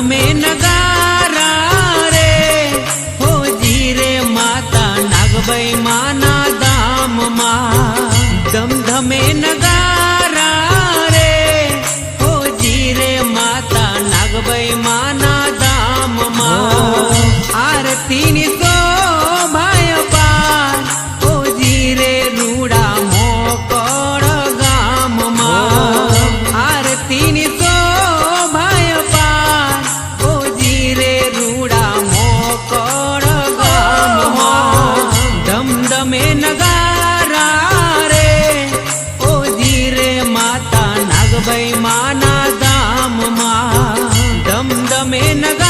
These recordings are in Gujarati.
ಮೇನದ மேனகா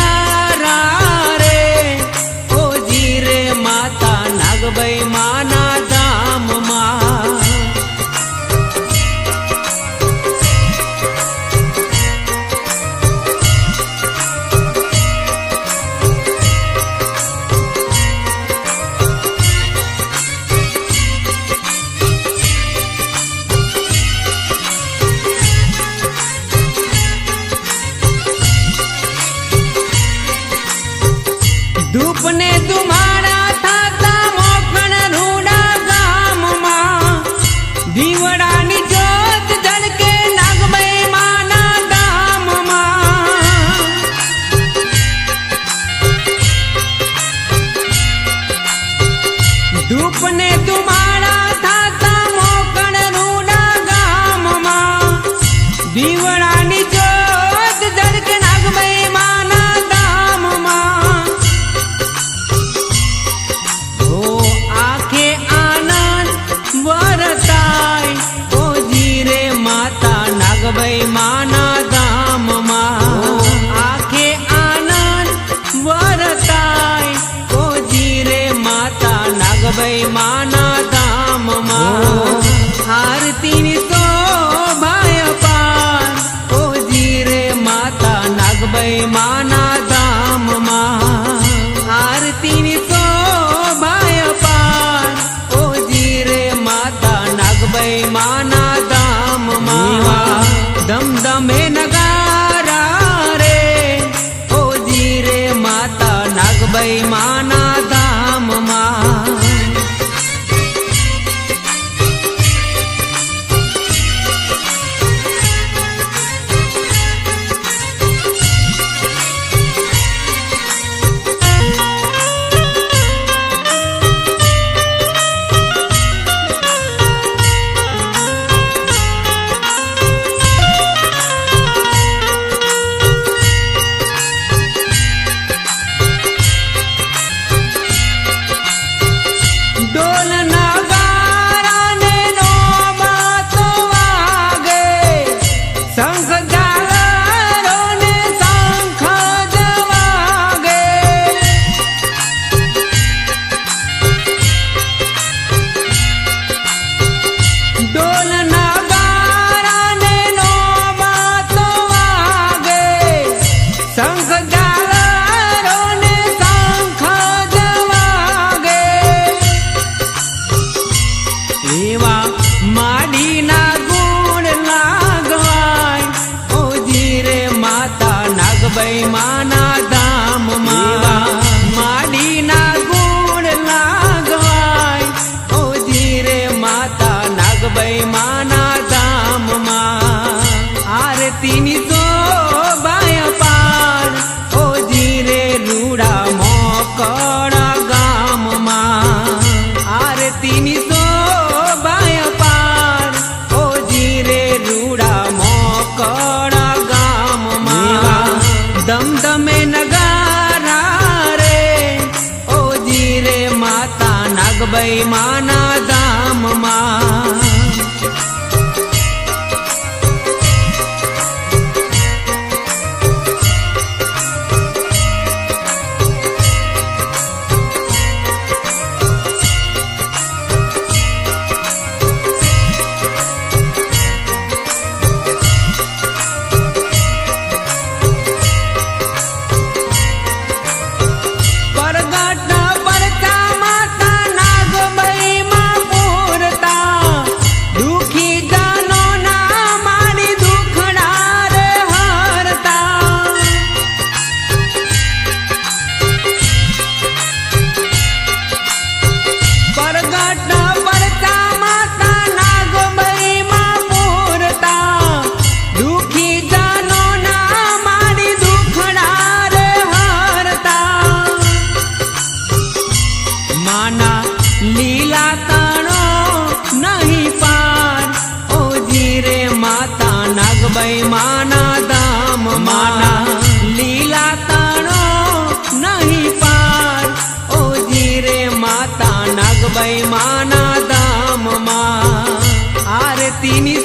do mar. ભાઈ માના ધામમાં આરતીની બૈમાના દમે નગારા રે. ઓજી રે માતા નાગબાઈ માના ધામમાં. મારા લીલા તાણો નહીં પાર. ઓ ધીરે માતા નાગબાઈ માના ધામ માના લીલા તાણો નહીં પાર. ઓ ધીરે માતા નાગબાઈ માના ધામમાં. આરતીની